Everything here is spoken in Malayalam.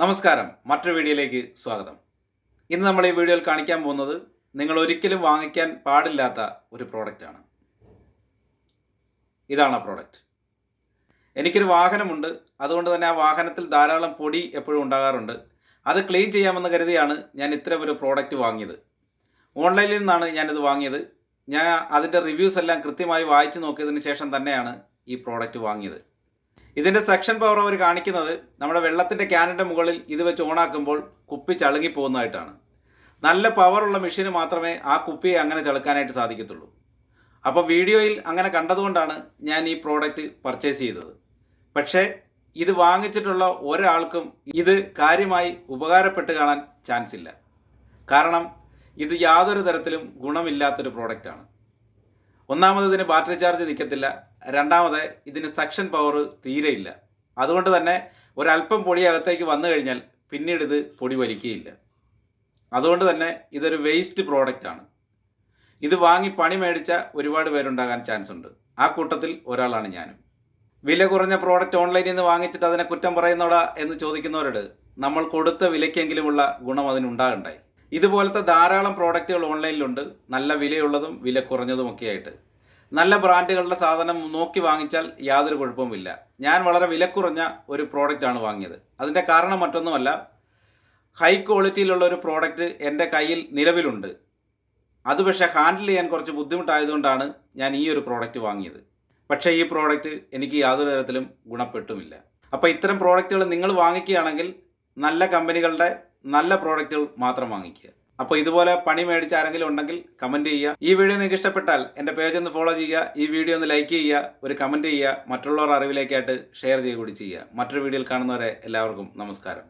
നമസ്കാരം. മറ്റൊരു വീഡിയോയിലേക്ക് സ്വാഗതം. ഇന്ന് നമ്മൾ ഈ വീഡിയോയിൽ കാണിക്കാൻ പോകുന്നത് നിങ്ങൾ ഒരിക്കലും വാങ്ങിക്കാൻ പാടില്ലാത്ത ഒരു പ്രോഡക്റ്റാണ് ഇതാണ് ആ പ്രോഡക്റ്റ് എനിക്കൊരു വാഹനമുണ്ട്. അതുകൊണ്ട് തന്നെ ആ വാഹനത്തിൽ ധാരാളം പൊടി എപ്പോഴും ഉണ്ടാകാറുണ്ട്. അത് ക്ലീൻ ചെയ്യാമെന്ന് കരുതിയാണ് ഞാൻ ഇത്തരം ഒരു പ്രോഡക്റ്റ് വാങ്ങിയത്. ഓൺലൈനിൽ നിന്നാണ് ഞാനിത് വാങ്ങിയത്. ഞാൻ അതിന്റെ റിവ്യൂസ് എല്ലാം കൃത്യമായി വായിച്ചു നോക്കിയതിന് ശേഷം തന്നെയാണ് ഈ പ്രോഡക്റ്റ് വാങ്ങിയത്. ഇതിന്റെ സെക്ഷൻ പവർ അവർ കാണിക്കുന്നത് നമ്മുടെ വെള്ളത്തിന്റെ ക്യാനിന്റെ മുകളിൽ ഇത് വെച്ച് ഓണാക്കുമ്പോൾ കുപ്പി ചളുങ്ങി പോകുന്നതായിട്ടാണ്. നല്ല പവറുള്ള മെഷീന് മാത്രമേ ആ കുപ്പിയെ അങ്ങനെ ചളുക്കാനായിട്ട് സാധിക്കത്തുള്ളൂ. അപ്പോൾ വീഡിയോയിൽ അങ്ങനെ കണ്ടതുകൊണ്ടാണ് ഞാൻ ഈ പ്രോഡക്റ്റ് പർച്ചേസ് ചെയ്തത്. പക്ഷേ ഇത് വാങ്ങിച്ചിട്ടുള്ള ഒരാൾക്കും ഇത് കാര്യമായി ഉപകാരപ്പെട്ട് കാണാൻ ചാൻസ് ഇല്ല. കാരണം ഇത് യാതൊരു തരത്തിലും ഗുണമില്ലാത്തൊരു പ്രോഡക്റ്റാണ് ഒന്നാമത് ഇതിന് ബാറ്ററി ചാർജ് നിൽക്കത്തില്ല രണ്ടാമത് ഇതിന് സക്ഷൻ പവർ തീരെയില്ല. അതുകൊണ്ട് തന്നെ ഒരല്പം പൊടി അകത്തേക്ക് വന്നു കഴിഞ്ഞാൽ പിന്നീട് ഇത് പൊടി വലിക്കുകയില്ല. അതുകൊണ്ട് തന്നെ ഇതൊരു വേസ്റ്റ് പ്രോഡക്റ്റ് ആണ്. ഇത് വാങ്ങി പണി മേടിച്ച ഒരുപാട് പേരുണ്ടാകാൻ ചാൻസ് ഉണ്ട്. ആ കൂട്ടത്തിൽ ഒരാളാണ് ഞാനും. വില കുറഞ്ഞ പ്രോഡക്റ്റ് ഓൺലൈനിൽ നിന്ന് വാങ്ങിച്ചിട്ട് അതിനെ കുറ്റം പറയുന്നോടാ എന്ന് ചോദിക്കുന്നവരോട് നമ്മൾ കൊടുത്ത വിലയ്ക്കെങ്കിലുമുള്ള ഗുണം അതിനുണ്ടാകണ്ടായി ഇതുപോലത്തെ ധാരാളം പ്രോഡക്റ്റുകൾ ഓൺലൈനിലുണ്ട് നല്ല വിലയുള്ളതും വില കുറഞ്ഞതുമൊക്കെ ആയിട്ട് നല്ല ബ്രാൻഡുകളുടെ സാധനം നോക്കി വാങ്ങിച്ചാൽ യാതൊരു കുഴപ്പവുമില്ല. ഞാൻ വളരെ വിലക്കുറഞ്ഞ കുറഞ്ഞ ഒരു പ്രോഡക്റ്റാണ് വാങ്ങിയത്. അതിന്റെ കാരണം മറ്റൊന്നുമല്ല ഹൈ ക്വാളിറ്റിയിലുള്ള ഒരു പ്രോഡക്റ്റ് എന്റെ കയ്യിൽ നിലവിലുണ്ട്. അത് പക്ഷേ ഹാൻഡിൽ ചെയ്യാൻ കുറച്ച് ബുദ്ധിമുട്ടായതുകൊണ്ടാണ് ഞാൻ ഈ ഒരു പ്രോഡക്റ്റ് വാങ്ങിയത്. പക്ഷേ ഈ പ്രോഡക്റ്റ് എനിക്ക് യാതൊരു തരത്തിലും ഗുണപ്പെട്ടുമില്ല. അപ്പോൾ ഇത്തരം പ്രോഡക്റ്റുകൾ നിങ്ങൾ വാങ്ങിക്കുകയാണെങ്കിൽ നല്ല കമ്പനികളുടെ നല്ല പ്രോഡക്റ്റുകൾ മാത്രം വാങ്ങിക്കുക. അപ്പോൾ ഇതുപോലെ പണി മേടിച്ച ആരെങ്കിലും ഉണ്ടെങ്കിൽ കമന്റ് ചെയ്യുക. ഈ വീഡിയോ നിങ്ങൾക്ക് ഇഷ്ടപ്പെട്ടാൽ എന്റെ പേജ് ഒന്ന് ഫോളോ ചെയ്യുക. ഈ വീഡിയോ ഒന്ന് ലൈക്ക് ചെയ്യുക. ഒരു കമന്റ് ചെയ്യുക. മറ്റുള്ളവർ അറിവിലേക്കായിട്ട് ഷെയർ ചെയ്യുക കൂടി ചെയ്യുക. മറ്റൊരു വീഡിയോയിൽ കാണുന്നവരെ എല്ലാവർക്കും നമസ്കാരം.